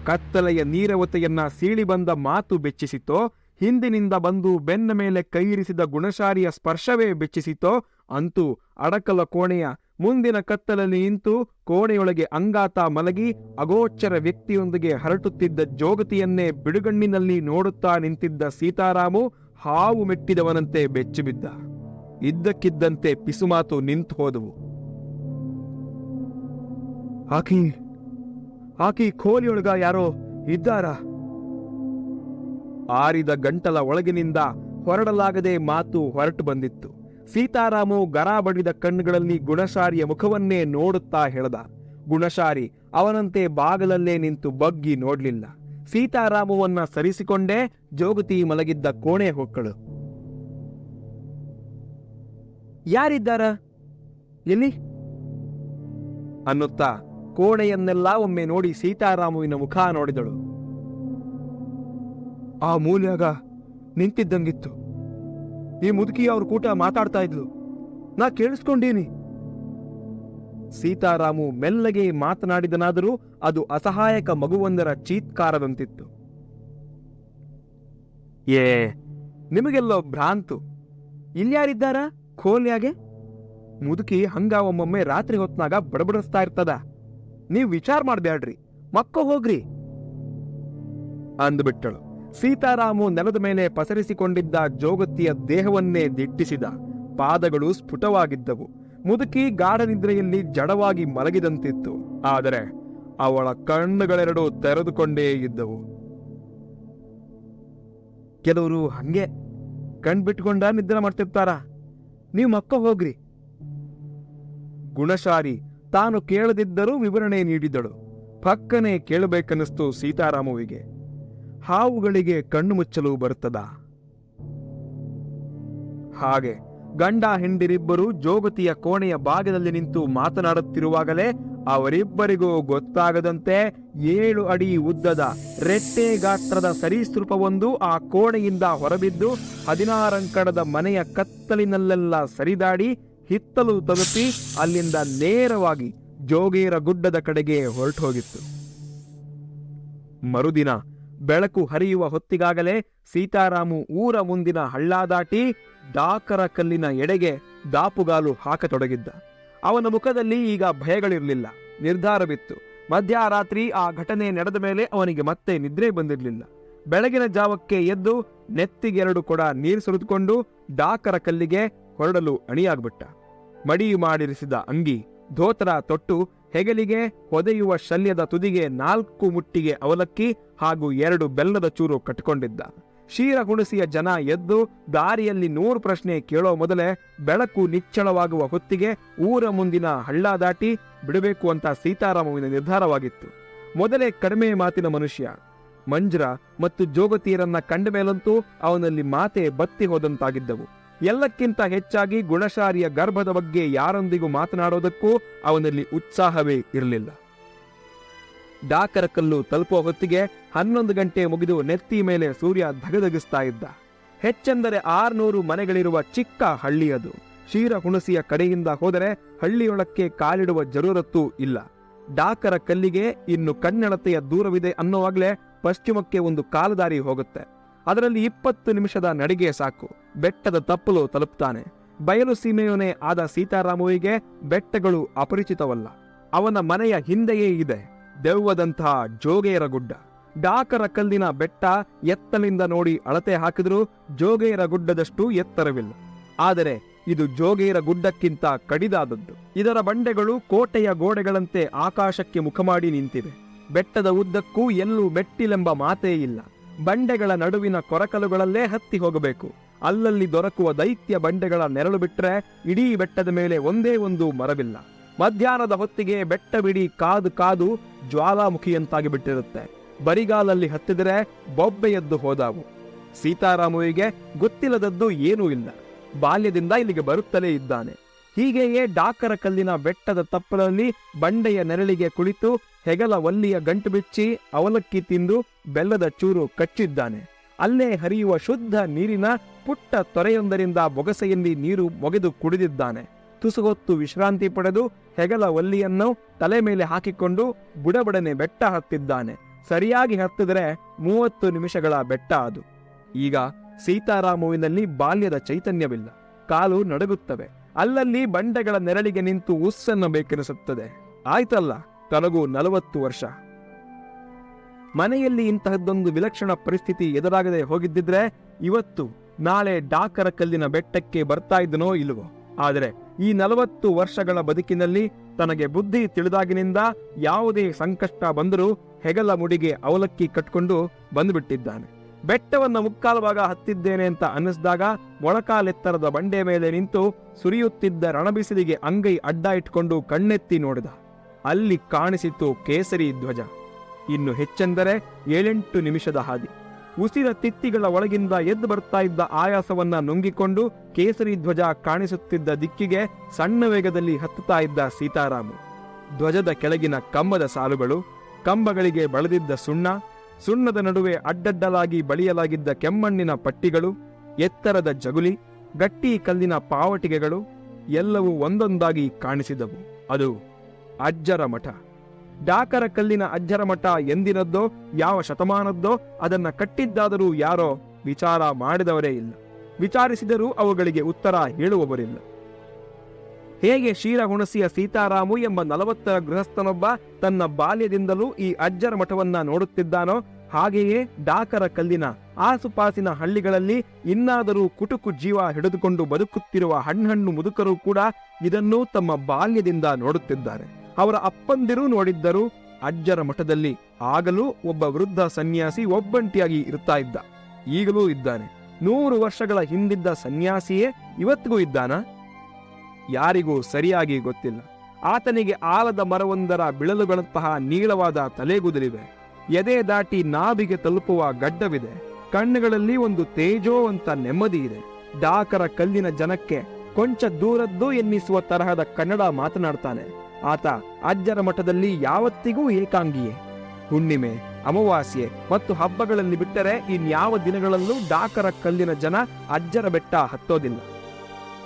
A: ಕತ್ತಲೆಯ ನೀರವತೆಯನ್ನ ಸೀಳಿ ಬಂದ ಮಾತು ಬೆಚ್ಚಿಸಿತೋ, ಹಿಂದಿನಿಂದ ಬಂದು ಬೆನ್ನ ಮೇಲೆ ಕೈಯಿರಿಸಿದ ಗುಣಶಾರಿಯ ಸ್ಪರ್ಶವೇ ಬೆಚ್ಚಿಸಿತೋ ಅಂತೂ ಅಡಕಲ ಕೋಣೆಯ ಮುಂದಿನ ಕತ್ತಲಲ್ಲಿ ನಿಂತು ಕೋಣೆಯೊಳಗೆ ಅಂಗಾತ ಮಲಗಿ ಅಗೋಚರ ವ್ಯಕ್ತಿಯೊಂದಿಗೆ ಹರಟುತ್ತಿದ್ದ ಜೋಗತಿಯನ್ನೇ ಬಿಡುಗಣ್ಣಿನಲ್ಲಿ ನೋಡುತ್ತಾ ನಿಂತಿದ್ದ ಸೀತಾರಾಮು ಹಾವು ಮೆಟ್ಟಿದವನಂತೆ ಬೆಚ್ಚಿಬಿದ್ದ. ಇದ್ದಕ್ಕಿದ್ದಂತೆ ಪಿಸುಮಾತು ನಿಂತು ಹೋದವು. ಆಕಿ ಆಕಿ ಕೋಲಿಯೊಳಗ ಯಾರೋ ಇದ್ದಾರ? ಆರಿದ ಗಂಟಲ ಒಳಗಿನಿಂದ ಹೊರಡಲಾಗದೆ ಮಾತು ಹೊರಟು ಬಂದಿತ್ತು. ಸೀತಾರಾಮು ಗರ ಬಡಿದ ಕಣ್ಣುಗಳಲ್ಲಿ ಗುಣಶಾರಿಯ ಮುಖವನ್ನೇ ನೋಡುತ್ತಾ ಹೇಳ್ದ. ಗುಣಶಾರಿ, ಅವನಂತೆ ಬಾಗಲಲ್ಲೇ ನಿಂತು ಬಗ್ಗಿ ನೋಡ್ಲಿಲ್ಲ. ಸೀತಾರಾಮುವನ್ನ ಸರಿಸಿಕೊಂಡೇ ಜೋಗತಿ ಮಲಗಿದ್ದ ಕೋಣೆ ಹೊಕ್ಕಳು. ಯಾರಿದ್ದಾರ? ಎಲ್ಲಿ? ಅನ್ನುತ್ತಾ ಕೋಣೆಯನ್ನೆಲ್ಲ ಒಮ್ಮೆ ನೋಡಿ ಸೀತಾರಾಮುವಿನ ಮುಖ ನೋಡಿದಳು. ಆ ಮೂಲ್ಯಾಗ ನಿಂತಿದ್ದಂಗಿತ್ತು. ಈ ಮುದುಕಿ ಅವ್ರ ಕೂಟ ಮಾತಾಡ್ತಾ ಇದ್ಲು. ನಾ ಕೇಳಿಸ್ಕೊಂಡೀನಿ. ಸೀತಾರಾಮು ಮೆಲ್ಲಗೆ ಮಾತನಾಡಿದನಾದರೂ ಅದು ಅಸಹಾಯಕ ಮಗುವೊಂದರ ಚೀತ್ಕಾರದಂತಿತ್ತು. ಏ, ನಿಮಗೆಲ್ಲೋ ಭ್ರಾಂತು. ಇಲ್ಯಾರಿದ್ದಾರ ಖೋಲ್ಯಾಗೆ? ಮುದುಕಿ ಹಂಗ ಒಮ್ಮೊಮ್ಮೆ ರಾತ್ರಿ ಹೊತ್ನಾಗ ಬಡಬಡಿಸ್ತಾ ಇರ್ತದ. ನೀವ್ ವಿಚಾರ ಮಾಡ್ಬ್ಯಾಡ್ರಿ. ಮಕ್ಕ ಹೋಗ್ರಿ. ಅಂದ್ಬಿಟ್ಟಳು. ಸೀತಾರಾಮು ನೆಲದ ಮೇಲೆ ಪಸರಿಸಿಕೊಂಡಿದ್ದ ಜೋಗತಿಯ ದೇಹವನ್ನೇ ದಿಟ್ಟಿಸಿದ. ಪಾದಗಳು ಸ್ಫುಟವಾಗಿದ್ದವು. ಮುದುಕಿ ಗಾಢ ನಿದ್ರೆಯಲ್ಲಿ ಜಡವಾಗಿ ಮಲಗಿದಂತಿತ್ತು. ಆದರೆ ಅವಳ ಕಣ್ಣುಗಳೆರಡು ತೆರೆದುಕೊಂಡೇ ಇದ್ದವು. ಕೆಲವರು ಹಂಗೆ ಕಣ್ ಬಿಟ್ಕೊಂಡ ನಿದ್ರೆ ಮಾಡ್ತಿರ್ತಾರ? ನೀವು ಮಕ್ಕ ಹೋಗ್ರಿ. ಗುಣಶಾರಿ ತಾನು ಕೇಳದಿದ್ದರೂ ವಿವರಣೆ ನೀಡಿದಳು. ಪಕ್ಕನೆ ಕೇಳಬೇಕನ್ನಿಸ್ತು ಸೀತಾರಾಮುವಿಗೆ. ಹಾವುಗಳಿಗೆ ಕಣ್ಣು ಮುಚ್ಚಲು ಬರುತ್ತದ? ಹಾಗೆ ಗಂಡ ಹೆಂಡಿರಿಬ್ಬರು ಜೋಗತಿಯ ಕೋಣೆಯ ಭಾಗದಲ್ಲಿ ನಿಂತು ಮಾತನಾಡುತ್ತಿರುವಾಗಲೇ ಅವರಿಬ್ಬರಿಗೂ ಗೊತ್ತಾಗದಂತೆ ಏಳು ಅಡಿ ಉದ್ದದ ರೆಟ್ಟೆ ಗಾತ್ರದ ಸರೀಸೃಪವೊಂದು ಆ ಕೋಣೆಯಿಂದ ಹೊರಬಿದ್ದು ಹದಿನಾರಂಕಣದ ಮನೆಯ ಕತ್ತಲಿನಲ್ಲೆಲ್ಲ ಸರಿದಾಡಿ ಹಿತ್ತಲು ತಲುಪಿ ಅಲ್ಲಿಂದ ನೇರವಾಗಿ ಜೋಗೇರ ಗುಡ್ಡದ ಕಡೆಗೆ ಹೊರಟು ಹೋಗಿತ್ತು ಮರುದಿನ ಬೆಳಕು ಹರಿಯುವ ಹೊತ್ತಿಗಾಗಲೇ ಸೀತಾರಾಮು ಊರ ಮುಂದಿನ ಹಳ್ಳ ದಾಟಿ ಡಾಕರ ಕಲ್ಲಿನ ಎಡೆಗೆ ದಾಪುಗಾಲು ಹಾಕತೊಡಗಿದ್ದ. ಅವನ ಮುಖದಲ್ಲಿ ಈಗ ಭಯಗಳಿರಲಿಲ್ಲ, ನಿರ್ಧಾರವಿತ್ತು. ಮಧ್ಯರಾತ್ರಿ ಆ ಘಟನೆ ನಡೆದ ಮೇಲೆ ಅವನಿಗೆ ಮತ್ತೆ ನಿದ್ರೆ ಬಂದಿರಲಿಲ್ಲ. ಬೆಳಗಿನ ಜಾವಕ್ಕೆ ಎದ್ದು ನೆತ್ತಿಗೆರಡು ಕೊಡ ನೀರು ಸುರಿದುಕೊಂಡು ಡಾಕರ ಕಲ್ಲಿಗೆ ಹೊರಡಲು ಅಣಿಯಾಗ್ಬಿಟ್ಟ. ಮಡಿ ಮಾಡಿರಿಸಿದ ಅಂಗಿ ಧೋತರ ತೊಟ್ಟು ಹೆಗಲಿಗೆ ಹೊದೆಯುವ ಶಲ್ಯದ ತುದಿಗೆ ನಾಲ್ಕು ಮುಟ್ಟಿಗೆ ಅವಲಕ್ಕಿ ಹಾಗೂ ಎರಡು ಬೆಲ್ಲದ ಚೂರು ಕಟ್ಟಿಕೊಂಡಿದ್ದ. ಕ್ಷೀರಗುಣಿಸಿಯ ಜನ ಎದ್ದು ದಾರಿಯಲ್ಲಿ ನೂರು ಪ್ರಶ್ನೆ ಕೇಳೋ ಮೊದಲೇ ಬೆಳಕು ನಿಚ್ಚಳವಾಗುವ ಹೊತ್ತಿಗೆ ಊರ ಮುಂದಿನ ಹಳ್ಳ ದಾಟಿ ಬಿಡಬೇಕು ಅಂತ ಸೀತಾರಾಮುವಿನ ನಿರ್ಧಾರವಾಗಿತ್ತು. ಮೊದಲೇ ಕಡಿಮೆ ಮಾತಿನ ಮನುಷ್ಯ. ಮಂಜ್ರ ಮತ್ತು ಜೋಗತಿಯರನ್ನ ಕಂಡ ಮೇಲಂತೂ ಅವನಲ್ಲಿ ಮಾತೆ ಬತ್ತಿ ಹೋದಂತಾಗಿದ್ದವು. ಎಲ್ಲಕ್ಕಿಂತ ಹೆಚ್ಚಾಗಿ ಗುಣಶಾರಿಯ ಗರ್ಭದ ಬಗ್ಗೆ ಯಾರೊಂದಿಗೂ ಮಾತನಾಡೋದಕ್ಕೂ ಅವನಲ್ಲಿ ಉತ್ಸಾಹವೇ ಇರಲಿಲ್ಲ. ಡಾಕರ ಕಲ್ಲು ತಲುಪುವ ಹೊತ್ತಿಗೆ ಹನ್ನೊಂದು ಗಂಟೆ ಮುಗಿದು ನೆತ್ತಿ ಮೇಲೆ ಸೂರ್ಯ ಧಗಧಗಿಸ್ತಾ ಇದ್ದ. ಹೆಚ್ಚೆಂದರೆ ಆರ್ನೂರು ಮನೆಗಳಿರುವ ಚಿಕ್ಕ ಹಳ್ಳಿಯದು. ಶೀರ ಹುಣಸಿಯ ಕಡೆಯಿಂದ ಹೋದರೆ ಹಳ್ಳಿಯೊಳಕ್ಕೆ ಕಾಲಿಡುವ ಜರೂರತ್ತೂ ಇಲ್ಲ. ಡಾಕರ ಕಲ್ಲಿಗೆ ಇನ್ನು ಕನ್ನಡತೆಯ ದೂರವಿದೆ ಅನ್ನೋವಾಗಲೇ ಪಶ್ಚಿಮಕ್ಕೆ ಒಂದು ಕಾಲದಾರಿ ಹೋಗುತ್ತೆ. ಅದರಲ್ಲಿ ಇಪ್ಪತ್ತು ನಿಮಿಷದ ನಡಿಗೆ ಸಾಕು. ಬೆಟ್ಟದ ತಪ್ಪಲು ತಲುಪ್ತಾನೆ. ಬಯಲು ಸೀಮೆಯೋನೇ ಆದ ಸೀತಾರಾಮುವಿಗೆ ಬೆಟ್ಟಗಳು ಅಪರಿಚಿತವಲ್ಲ. ಅವನ ಮನೆಯ ಹಿಂದೆಯೇ ಇದೆ. ದೆವ್ವದಂತಹ ಜೋಗೇರ ಗುಡ್ಡ. ಡಾಕರ ಕಲ್ಲಿನ ಬೆಟ್ಟ ಎತ್ತಲಿಂದ ನೋಡಿ ಅಳತೆ ಹಾಕಿದರೂ ಜೋಗೇರ ಗುಡ್ಡದಷ್ಟು ಎತ್ತರವಿಲ್ಲ. ಆದರೆ ಇದು ಜೋಗೇರ ಗುಡ್ಡಕ್ಕಿಂತ ಕಡಿದಾದದ್ದು. ಇದರ ಬಂಡೆಗಳು ಕೋಟೆಯ ಗೋಡೆಗಳಂತೆ ಆಕಾಶಕ್ಕೆ ಮುಖ ಮಾಡಿ ನಿಂತಿವೆ. ಬೆಟ್ಟದ ಉದ್ದಕ್ಕೂ ಎಲ್ಲೂ ಮೆಟ್ಟಿಲೆಂಬ ಮಾತೇ ಇಲ್ಲ. ಬಂಡೆಗಳ ನಡುವಿನ ಕೊರಕಲುಗಳಲ್ಲೇ ಹತ್ತಿ ಹೋಗಬೇಕು. ಅಲ್ಲಲ್ಲಿ ದೊರಕುವ ದೈತ್ಯ ಬಂಡೆಗಳ ನೆರಳು ಬಿಟ್ಟರೆ ಇಡೀ ಬೆಟ್ಟದ ಮೇಲೆ ಒಂದೇ ಒಂದು ಮರವಿಲ್ಲ. ಮಧ್ಯಾಹ್ನದ ಹೊತ್ತಿಗೆ ಬೆಟ್ಟ ಬಿಡಿ ಕಾದು ಕಾದು ಜ್ವಾಲಾಮುಖಿಯಂತಾಗಿ ಬಿಟ್ಟಿರುತ್ತೆ. ಬರಿಗಾಲಲ್ಲಿ ಹತ್ತಿದರೆ ಬೊಬ್ಬೆ ಎದ್ದು ಹೋದಾವು. ಸೀತಾರಾಮುವಿಗೆ ಗೊತ್ತಿಲ್ಲದದ್ದು ಏನೂ ಇಲ್ಲ. ಬಾಲ್ಯದಿಂದ ಇಲ್ಲಿಗೆ ಬರುತ್ತಲೇ ಇದ್ದಾನೆ. ಹೀಗೆಯೇ ಡಾಕರ ಕಲ್ಲಿನ ಬೆಟ್ಟದ ತಪ್ಪಲಲ್ಲಿ ಬಂಡೆಯ ನೆರಳಿಗೆ ಕುಳಿತು ಹೆಗಲ ಒಲ್ಲಿಯ ಗಂಟು ಬಿಚ್ಚಿ ಅವಲಕ್ಕಿ ತಿಂದು ಬೆಲ್ಲದ ಚೂರು ಕಚ್ಚಿದ್ದಾನೆ. ಅಲ್ಲೇ ಹರಿಯುವ ಶುದ್ಧ ನೀರಿನ ಪುಟ್ಟ ತೊರೆಯೊಂದರಿಂದ ಬೊಗಸೆಯಲ್ಲಿ ನೀರು ಮೊಗೆದು ಕುಡಿದಿದ್ದಾನೆ. ತುಸುಗೊತ್ತು ವಿಶ್ರಾಂತಿ ಪಡೆದು ಹೆಗಲ ಒಲ್ಲಿಯನ್ನು ತಲೆ ಮೇಲೆ ಹಾಕಿಕೊಂಡು ಬುಡಬಡನೆ ಬೆಟ್ಟ ಹತ್ತಿದ್ದಾನೆ. ಸರಿಯಾಗಿ ಹತ್ತಿದರೆ ಮೂವತ್ತು ನಿಮಿಷಗಳ ಬೆಟ್ಟ ಅದು. ಈಗ ಸೀತಾರಾಮುವಿನಲ್ಲಿ ಬಾಲ್ಯದ ಚೈತನ್ಯವಿಲ್ಲ. ಕಾಲು ನಡುಗುತ್ತವೆ. ಅಲ್ಲಲ್ಲಿ ಬಂಡೆಗಳ ನೆರಳಿಗೆ ನಿಂತು ಉಸ್ಸನ್ನು ಬೇಕೆನಿಸುತ್ತದೆ. ಆಯ್ತಲ್ಲ? ತನಗೂ ನಲವತ್ತು ವರ್ಷ. ಮನೆಯಲ್ಲಿ ಇಂತಹದ್ದೊಂದು ವಿಲಕ್ಷಣ ಪರಿಸ್ಥಿತಿ ಎದುರಾಗದೆ ಹೋಗಿದ್ದಿದ್ರೆ ಇವತ್ತು ನಾಳೆ ಡಾಕರ ಕಲ್ಲಿನ ಬೆಟ್ಟಕ್ಕೆ ಬರ್ತಾ ಇದ್ದನೋ ಇಲ್ವೋ ಆದರೆ ಈ ನಲವತ್ತು ವರ್ಷಗಳ ಬದುಕಿನಲ್ಲಿ ತನಗೆ ಬುದ್ಧಿ ತಿಳಿದಾಗಿನಿಂದ ಯಾವುದೇ ಸಂಕಷ್ಟ ಬಂದರೂ ಹೆಗಲ ಮುಡಿಗೆ ಅವಲಕ್ಕಿ ಕಟ್ಕೊಂಡು ಬಂದುಬಿಟ್ಟಿದ್ದಾನೆ. ಬೆಟ್ಟವನ್ನ ಮುಕ್ಕಾಲು ಭಾಗ ಹತ್ತಿದ್ದೇನೆ ಅಂತ ಅನ್ನಿಸಿದಾಗ ಮೊಳಕಾಲೆತ್ತರದ ಬಂಡೆ ಮೇಲೆ ನಿಂತು ಸುರಿಯುತ್ತಿದ್ದ ರಣಬಿಸಿಲಿಗೆ ಅಂಗೈ ಅಡ್ಡ ಇಟ್ಕೊಂಡು ಕಣ್ಣೆತ್ತಿ ನೋಡಿದ. ಅಲ್ಲಿ ಕಾಣಿಸಿತು ಕೇಸರಿ ಧ್ವಜ. ಇನ್ನು ಹೆಚ್ಚೆಂದರೆ ಏಳೆಂಟು ನಿಮಿಷದ ಹಾದಿ. ಉಸಿರ ತಿತ್ತಿಗಳ ಒಳಗಿಂದ ಎದ್ದು ಬರ್ತಾ ಇದ್ದ ಆಯಾಸವನ್ನ ನುಂಗಿಕೊಂಡು ಕೇಸರಿ ಧ್ವಜ ಕಾಣಿಸುತ್ತಿದ್ದ ದಿಕ್ಕಿಗೆ ಸಣ್ಣ ವೇಗದಲ್ಲಿ ಹತ್ತುತ್ತಾ ಇದ್ದ ಸೀತಾರಾಮು. ಧ್ವಜದ ಕೆಳಗಿನ ಕಂಬದ ಸಾಲುಗಳು, ಕಂಬಗಳಿಗೆ ಬಳದಿದ್ದ ಸುಣ್ಣ, ಸುಣ್ಣದ ನಡುವೆ ಅಡ್ಡಡ್ಡಲಾಗಿ ಬಳಿಯಲಾಗಿದ್ದ ಕೆಮ್ಮಣ್ಣಿನ ಪಟ್ಟಿಗಳು, ಎತ್ತರದ ಜಗುಲಿ, ಗಟ್ಟಿ ಕಲ್ಲಿನ ಪಾವಟಿಗೆಗಳು ಎಲ್ಲವೂ ಒಂದೊಂದಾಗಿ ಕಾಣಿಸಿದವು. ಅದು ಅಜ್ಜರ ಮಠ. ಡಾಕರ ಕಲ್ಲಿನ ಅಜ್ಜರ ಮಠ ಎಂದಿನದ್ದೋ, ಯಾವ ಶತಮಾನದ್ದೋ, ಅದನ್ನ ಕಟ್ಟಿದ್ದಾದರೂ ಯಾರೋ ವಿಚಾರ ಮಾಡಿದವರೇ ಇಲ್ಲ. ವಿಚಾರಿಸಿದರೂ ಅವುಗಳಿಗೆ ಉತ್ತರ ಹೇಳುವವರಿಲ್ಲ. ಹೇಗೆ ಶೀರ ಹುಣಸಿಯ ಸೀತಾರಾಮು ಎಂಬ ನಲವತ್ತರ ಗೃಹಸ್ಥನೊಬ್ಬ ತನ್ನ ಬಾಲ್ಯದಿಂದಲೂ ಈ ಅಜ್ಜರ ಮಠವನ್ನ ನೋಡುತ್ತಿದ್ದಾನೋ, ಹಾಗೆಯೇ ಡಾಕರ ಕಲ್ಲಿನ ಆಸುಪಾಸಿನ ಹಳ್ಳಿಗಳಲ್ಲಿ ಇನ್ನಾದರೂ ಕುಟುಕು ಜೀವ ಹಿಡಿದುಕೊಂಡು ಬದುಕುತ್ತಿರುವ ಹಣ್ಣು ಮುದುಕರು ಕೂಡ ಇದನ್ನು ತಮ್ಮ ಬಾಲ್ಯದಿಂದ ನೋಡುತ್ತಿದ್ದಾರೆ. ಅವರ ಅಪ್ಪಂದಿರೂ ನೋಡಿದ್ದರು. ಅಜ್ಜರ ಮಠದಲ್ಲಿ ಆಗಲೂ ಒಬ್ಬ ವೃದ್ಧ ಸನ್ಯಾಸಿ ಒಬ್ಬಂಟಿಯಾಗಿ ಇರ್ತಾ ಇದ್ದ. ಈಗಲೂ ಇದ್ದಾನೆ. ನೂರು ವರ್ಷಗಳ ಹಿಂದಿದ್ದ ಸನ್ಯಾಸಿಯೇ ಇವತ್ತಿಗೂ ಇದ್ದಾನ? ಯಾರಿಗೂ ಸರಿಯಾಗಿ ಗೊತ್ತಿಲ್ಲ. ಆತನಿಗೆ ಆಲದ ಮರವೊಂದರ ಬಿಳಲುಗಳಂತಹ ನೀಳವಾದ ತಲೆಗುದಲಿವೆ. ಎದೆ ದಾಟಿ ನಾಭಿಗೆ ತಲುಪುವ ಗಡ್ಡವಿದೆ. ಕಣ್ಣುಗಳಲ್ಲಿ ಒಂದು ತೇಜೋವಂತ ನೆಮ್ಮದಿ ಇದೆ. ಡಾಕರ ಕಲ್ಲಿನ ಜನಕ್ಕೆ ಕೊಂಚ ದೂರದ್ದು ಎನ್ನಿಸುವ ತರಹದ ಕನ್ನಡ ಮಾತನಾಡ್ತಾನೆ. ಆತ ಅಜ್ಜರ ಮಠದಲ್ಲಿ ಯಾವತ್ತಿಗೂ ಏಕಾಂಗಿಯೇ. ಹುಣ್ಣಿಮೆ, ಅಮಾವಾಸ್ಯೆ ಮತ್ತು ಹಬ್ಬಗಳಲ್ಲಿ ಬಿಟ್ಟರೆ ಇನ್ಯಾವ ದಿನಗಳಲ್ಲೂ ಡಾಕರ ಕಲ್ಲಿನ ಜನ ಅಜ್ಜರ ಬೆಟ್ಟ ಹತ್ತೋದಿಲ್ಲ.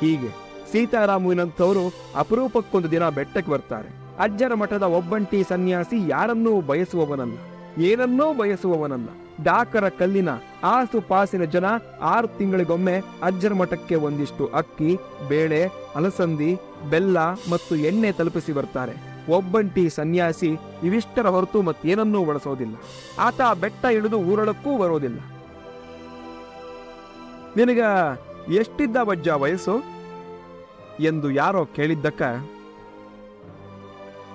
A: ಹೀಗೆ ಸೀತಾರಾಮುವಿನಂಥವರು ಅಪರೂಪಕ್ಕೊಂದು ದಿನ ಬೆಟ್ಟಕ್ಕೆ ಬರ್ತಾರೆ. ಅಜ್ಜರ ಮಠದ ಒಬ್ಬಂಟಿ ಸನ್ಯಾಸಿ ಯಾರನ್ನೂ ಬಯಸುವವನಲ್ಲ, ಏನನ್ನೂ ಬಯಸುವವನಲ್ಲ. ಡಾಕರ ಕಲ್ಲಿನ ಆಸುಪಾಸಿನ ಜನ ಆರು ತಿಂಗಳಿಗೊಮ್ಮೆ ಅಜ್ಜರ ಮಠಕ್ಕೆ ಒಂದಿಷ್ಟು ಅಕ್ಕಿ, ಬೇಳೆ, ಅಲಸಂದಿ, ಬೆಲ್ಲ ಮತ್ತು ಎಣ್ಣೆ ತಲುಪಿಸಿ ಬರ್ತಾರೆ. ಒಬ್ಬಂಟಿ ಸನ್ಯಾಸಿ ಇವಿಷ್ಟರ ಹೊರತು ಮತ್ತೇನನ್ನೂ ಬಳಸೋದಿಲ್ಲ. ಆತ ಬೆಟ್ಟ ಇಳಿದು ಊರೊಳಕ್ಕೂ ಬರೋದಿಲ್ಲ. ನಿನಗ ಎಷ್ಟಿದ್ದ ಬಜ್ಜ ವಯಸ್ಸು? ಎಂದು ಯಾರೋ ಕೇಳಿದ್ದಕ್ಕ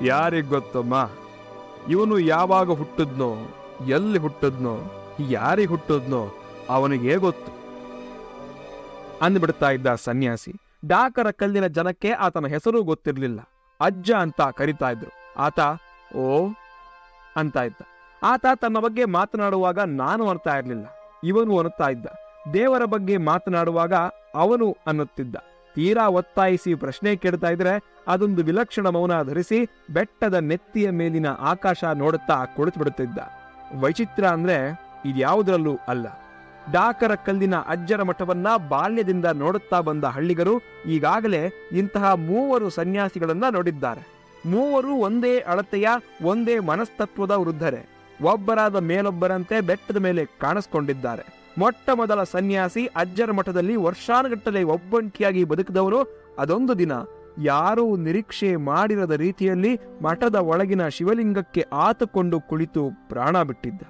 A: ಯಾರಿಗೊತ್ತಮ್ಮ ಇವನು ಯಾವಾಗ ಹುಟ್ಟಿದ್ನೋ, ಎಲ್ಲಿ ಹುಟ್ಟಿದ್ನೋ? ಯಾರಿಗೆ ಹುಟ್ಟೋದ್ನೋ ಅವನಿಗೆ ಗೊತ್ತು. ಅಂದ್ಬಿಡ್ತಾ ಇದ್ದ ಸನ್ಯಾಸಿ, ಡಾಕರ ಕಲ್ಲಿನ ಜನಕ್ಕೆ ಆತನ ಹೆಸರು ಗೊತ್ತಿರಲಿಲ್ಲ. ಅಜ್ಜ ಅಂತ ಕರಿತಾ ಇದ್ರು. ಆತ, ಓ, ಅಂತ ಇದ್ದ. ಆತ ತನ್ನ ಬಗ್ಗೆ ಮಾತನಾಡುವಾಗ ನಾನು ಅನ್ತಾ ಇರಲಿಲ್ಲ. ಇವನು ಅನ್ನುತ್ತಾ ಇದ್ದ. ದೇವರ ಬಗ್ಗೆ ಮಾತನಾಡುವಾಗ ಅವನು ಅನ್ನುತ್ತಿದ್ದ. ತೀರಾ ಒತ್ತಾಯಿಸಿ ಪ್ರಶ್ನೆ ಕೇಳ್ತಾ ಇದ್ರೆ ಅದೊಂದು ವಿಲಕ್ಷಣ ಮೌನ ಧರಿಸಿ ಬೆಟ್ಟದ ನೆತ್ತಿಯ ಮೇಲಿನ ಆಕಾಶ ನೋಡುತ್ತಾ ಕುಳಿತುಬಿಡುತ್ತಿದ್ದ. ವೈಚಿತ್ರ ಅಂದ್ರೆ ಇದ್ಯಾವುದರಲ್ಲೂ ಅಲ್ಲ. ಡಾಕರ ಕಲ್ಲಿನ ಅಜ್ಜರ ಮಠವನ್ನ ಬಾಲ್ಯದಿಂದ ನೋಡುತ್ತಾ ಬಂದ ಹಳ್ಳಿಗರು ಈಗಾಗಲೇ ಇಂತಹ ಮೂವರು ಸನ್ಯಾಸಿಗಳನ್ನ ನೋಡಿದ್ದಾರೆ. ಮೂವರು ಒಂದೇ ಅಳತೆಯ, ಒಂದೇ ಮನಸ್ತತ್ವದ ವೃದ್ಧರೇ. ಒಬ್ಬರಾದ ಮೇಲೊಬ್ಬರಂತೆ ಬೆಟ್ಟದ ಮೇಲೆ ಕಾಣಿಸ್ಕೊಂಡಿದ್ದಾರೆ. ಮೊಟ್ಟ ಮೊದಲ ಸನ್ಯಾಸಿ ಅಜ್ಜರ ಮಠದಲ್ಲಿ ವರ್ಷಾನುಗಟ್ಟಲೆ ಒಬ್ಬಂಟಿಯಾಗಿ ಬದುಕಿದವರು ಅದೊಂದು ದಿನ ಯಾರೂ ನಿರೀಕ್ಷೆ ಮಾಡಿರದ ರೀತಿಯಲ್ಲಿ ಮಠದ ಒಳಗಿನ ಶಿವಲಿಂಗಕ್ಕೆ ಆತುಕೊಂಡು ಕುಳಿತು ಪ್ರಾಣ ಬಿಟ್ಟಿದ್ದ.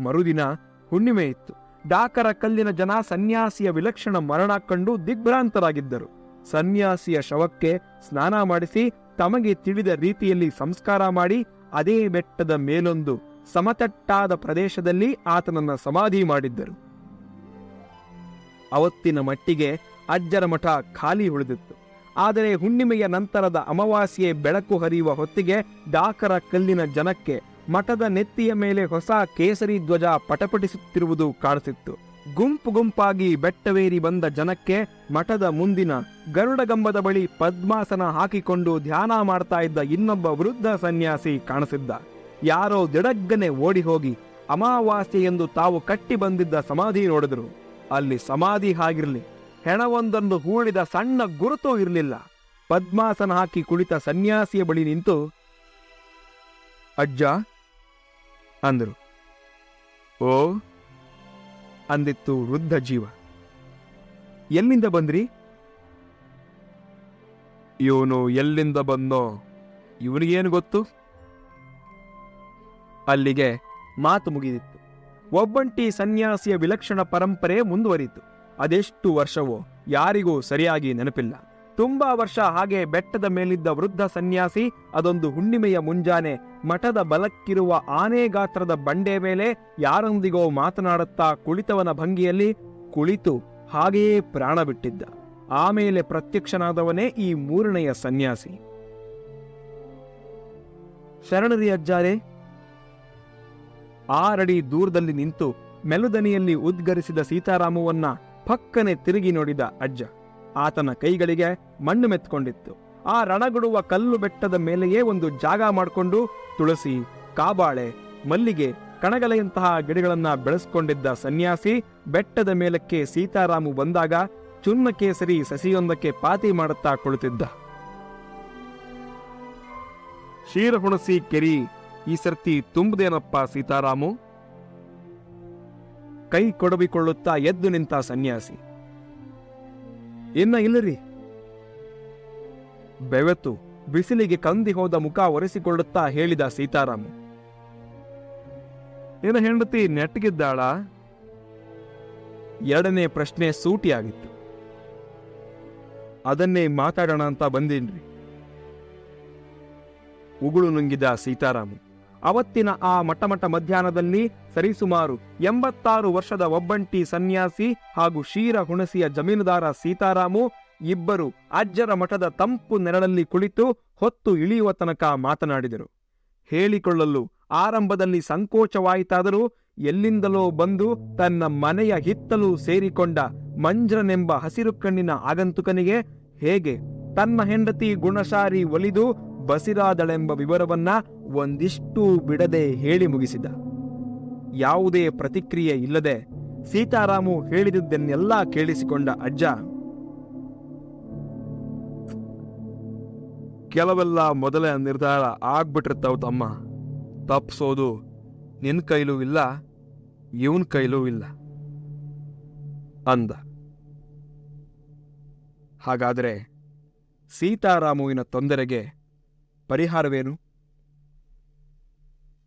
A: ಮರುದಿನ ಹುಣ್ಣಿಮೆ ಇತ್ತು. ಡಾಕರ ಕಲ್ಲಿನ ಜನ ಸನ್ಯಾಸಿಯ ವಿಲಕ್ಷಣ ಮರಣ ಕಂಡು ದಿಗ್ಭ್ರಾಂತರಾಗಿದ್ದರು. ಸನ್ಯಾಸಿಯ ಶವಕ್ಕೆ ಸ್ನಾನ ಮಾಡಿಸಿ ತಮಗೆ ತಿಳಿದ ರೀತಿಯಲ್ಲಿ ಸಂಸ್ಕಾರ ಮಾಡಿ ಅದೇ ಬೆಟ್ಟದ ಮೇಲೊಂದು ಸಮತಟ್ಟಾದ ಪ್ರದೇಶದಲ್ಲಿ ಆತನನ್ನ ಸಮಾಧಿ ಮಾಡಿದ್ದರು. ಅವತ್ತಿನ ಮಟ್ಟಿಗೆ ಅಜ್ಜರ ಮಠ ಖಾಲಿ ಉಳಿದಿತ್ತು. ಆದರೆ ಹುಣ್ಣಿಮೆಯ ನಂತರದ ಅಮಾವಾಸ್ಯೆ ಬೆಳಕು ಹರಿಯುವ ಹೊತ್ತಿಗೆ ಡಾಕರ ಕಲ್ಲಿನ ಜನಕ್ಕೆ ಮಠದ ನೆತ್ತಿಯ ಮೇಲೆ ಹೊಸ ಕೇಸರಿ ಧ್ವಜ ಪಟಪಟಿಸುತ್ತಿರುವುದು ಕಾಣಿಸಿತ್ತು. ಗುಂಪು ಗುಂಪಾಗಿ ಬೆಟ್ಟವೇರಿ ಬಂದ ಜನಕ್ಕೆ ಮಠದ ಮುಂದಿನ ಗರುಡಗಂಬದ ಬಳಿ ಪದ್ಮಾಸನ ಹಾಕಿಕೊಂಡು ಧ್ಯಾನ ಮಾಡ್ತಾ ಇದ್ದ ಇನ್ನೊಬ್ಬ ವೃದ್ಧ ಸನ್ಯಾಸಿ ಕಾಣಿಸಿದ್ದ. ಯಾರೋ ದಿಡಗ್ಗನೆ ಓಡಿ ಹೋಗಿ ಅಮಾವಾಸ್ಯೆ ಎಂದು ತಾವು ಕಟ್ಟಿ ಬಂದಿದ್ದ ಸಮಾಧಿ ನೋಡಿದರು. ಅಲ್ಲಿ ಸಮಾಧಿ ಹಾಗಿರ್ಲಿ, ಹೆಣವೊಂದನ್ನು ಹೂಳಿದ ಸಣ್ಣ ಗುರುತೂ ಇರಲಿಲ್ಲ. ಪದ್ಮಾಸನ ಹಾಕಿ ಕುಳಿತ ಸನ್ಯಾಸಿಯ ಬಳಿ ನಿಂತು, ಅಜ್ಜ ಅಂದರು. ಓ, ಅಂದಿತ್ತು ವೃದ್ಧ ಜೀವ. ಎಲ್ಲಿಂದ ಬಂದ್ರಿ? ಇವನು ಎಲ್ಲಿಂದ ಬಂದೋ ಇವನಿಗೇನು ಗೊತ್ತು? ಅಲ್ಲಿಗೆ ಮಾತು ಮುಗಿದಿತ್ತು. ಒಬ್ಬಂಟಿ ಸನ್ಯಾಸಿಯ ವಿಲಕ್ಷಣ ಪರಂಪರೆ ಮುಂದುವರಿತು ಅದೆಷ್ಟು ವರ್ಷವೋ ಯಾರಿಗೂ ಸರಿಯಾಗಿ ನೆನಪಿಲ್ಲ. ತುಂಬಾ ವರ್ಷ ಹಾಗೆ ಬೆಟ್ಟದ ಮೇಲಿದ್ದ ವೃದ್ಧ ಸನ್ಯಾಸಿ ಅದೊಂದು ಹುಣ್ಣಿಮೆಯ ಮುಂಜಾನೆ ಮಠದ ಬಲಕ್ಕಿರುವ ಆನೆ ಗಾತ್ರದ ಬಂಡೆ ಮೇಲೆ ಯಾರೊಂದಿಗೋ ಮಾತನಾಡುತ್ತಾ ಕುಳಿತವನ ಭಂಗಿಯಲ್ಲಿ ಕುಳಿತು ಹಾಗೆಯೇ ಪ್ರಾಣ ಬಿಟ್ಟಿದ್ದ. ಆಮೇಲೆ ಪ್ರತ್ಯಕ್ಷನಾದವನೇ ಈ ಮೂರನೆಯ ಸನ್ಯಾಸಿ. ಶರಣರಿ ಅಜ್ಜಾರೆ, ಆರಡಿ ದೂರದಲ್ಲಿ ನಿಂತು ಮೆಲುದನಿಯಲ್ಲಿ ಉದ್ಗರಿಸಿದ ಸೀತಾರಾಮವನ್ನ ಪಕ್ಕನೆ ತಿರುಗಿ ನೋಡಿದ ಅಜ್ಜ. ಆತನ ಕೈಗಳಿಗೆ ಮಣ್ಣು ಮೆತ್ಕೊಂಡಿತ್ತು. ಆ ರಣಗುಡುವ ಕಲ್ಲು ಬೆಟ್ಟದ ಮೇಲೆಯೇ ಒಂದು ಜಾಗ ಮಾಡಿಕೊಂಡು ತುಳಸಿ, ಕಾಬಾಳೆ, ಮಲ್ಲಿಗೆ, ಕಣಗಲೆಯಂತಹ ಗಿಡಗಳನ್ನ ಬೆಳೆಸ್ಕೊಂಡಿದ್ದ ಸನ್ಯಾಸಿ ಬೆಟ್ಟದ ಮೇಲಕ್ಕೆ ಸೀತಾರಾಮು ಬಂದಾಗ ಚುನ್ನ ಕೇಸರಿ ಸಸಿಯೊಂದಕ್ಕೆ ಪಾತಿ ಮಾಡುತ್ತಾ ಕುಳಿತಿದ್ದ. ಹುಣಸಿ ಕೆರಿ, ಈ ಸರ್ತಿ ತುಂಬದೇನಪ್ಪ ಸೀತಾರಾಮು? ಕೈ ಕೊಡಬಿಕೊಳ್ಳುತ್ತಾ ಎದ್ದು ನಿಂತ ಸನ್ಯಾಸಿ. ಇನ್ನ ಇಲ್ಲರಿ. ಬೆವೆತು ಬಿಸಿಲಿಗೆ ಕಂದಿ ಹೋದ ಮುಖ ಒರೆಸಿಕೊಳ್ಳುತ್ತಾ ಹೇಳಿದ ಸೀತಾರಾಮ ಏನ ಹೆಂಡತಿ ನೆಟ್ಟಗಿದ್ದಾಳ? ಎರಡನೇ ಪ್ರಶ್ನೆ ಸೂಟಿಯಾಗಿತ್ತು. ಅದನ್ನೇ ಮಾತಾಡೋಣ ಅಂತ ಬಂದೀನ್ರಿ. ಉಗುಳು ನುಂಗಿದ ಸೀತಾರಾಮು ಅವತ್ತಿನ ಆ ಮಟಮಟ ಮಧ್ಯಾಹ್ನದಲ್ಲಿ ಸರಿಸುಮಾರು ಎಂಬತ್ತಾರು ವರ್ಷದ ಒಬ್ಬಂಟಿ ಸನ್ಯಾಸಿ ಹಾಗೂ ಶೀರ ಹುಣಸಿಯ ಜಮೀನುದಾರ ಸೀತಾರಾಮು ಇಬ್ಬರು ಅಜ್ಜರ ಮಠದ ತಂಪು ನೆರಳಲ್ಲಿ ಕುಳಿತು ಹೊತ್ತು ಇಳಿಯುವ ತನಕ ಮಾತನಾಡಿದರು. ಹೇಳಿಕೊಳ್ಳಲು ಆರಂಭದಲ್ಲಿ ಸಂಕೋಚವಾಯಿತಾದರೂ ಎಲ್ಲಿಂದಲೋ ಬಂದು ತನ್ನ ಮನೆಯ ಹಿತ್ತಲು ಸೇರಿಕೊಂಡ ಮಂಜ್ರನೆಂಬ ಹಸಿರು ಕಣ್ಣಿನ ಆಗಂತುಕನಿಗೆ ಹೇಗೆ ತನ್ನ ಹೆಂಡತಿ ಗುಣಶಾರಿ ಒಲಿದು ಬಸಿರಾದಳೆಂಬ ವಿವರವನ್ನ ಒಂದಿಷ್ಟೂ ಬಿಡದೆ ಹೇಳಿ ಮುಗಿಸಿದ. ಯಾವುದೇ ಪ್ರತಿಕ್ರಿಯೆ ಇಲ್ಲದೆ ಸೀತಾರಾಮು ಹೇಳಿದುದನ್ನೆಲ್ಲ ಕೇಳಿಸಿಕೊಂಡ ಅಜ್ಜ, ಕೆಲವೆಲ್ಲ ಮೊದಲೇ ನಿರ್ಧಾರ ಆಗ್ಬಿಟ್ಟಿರ್ತಾವ ತಮ್ಮ. ತಪ್ಪಿಸೋದು ನಿನ್ ಕೈಲೂ ಇಲ್ಲ, ಇವನ್ ಕೈಲೂ ಇಲ್ಲ ಅಂದ. ಹಾಗಾದರೆ ಸೀತಾರಾಮುವಿನ ತೊಂದರೆಗೆ ಪರಿಹಾರವೇನು?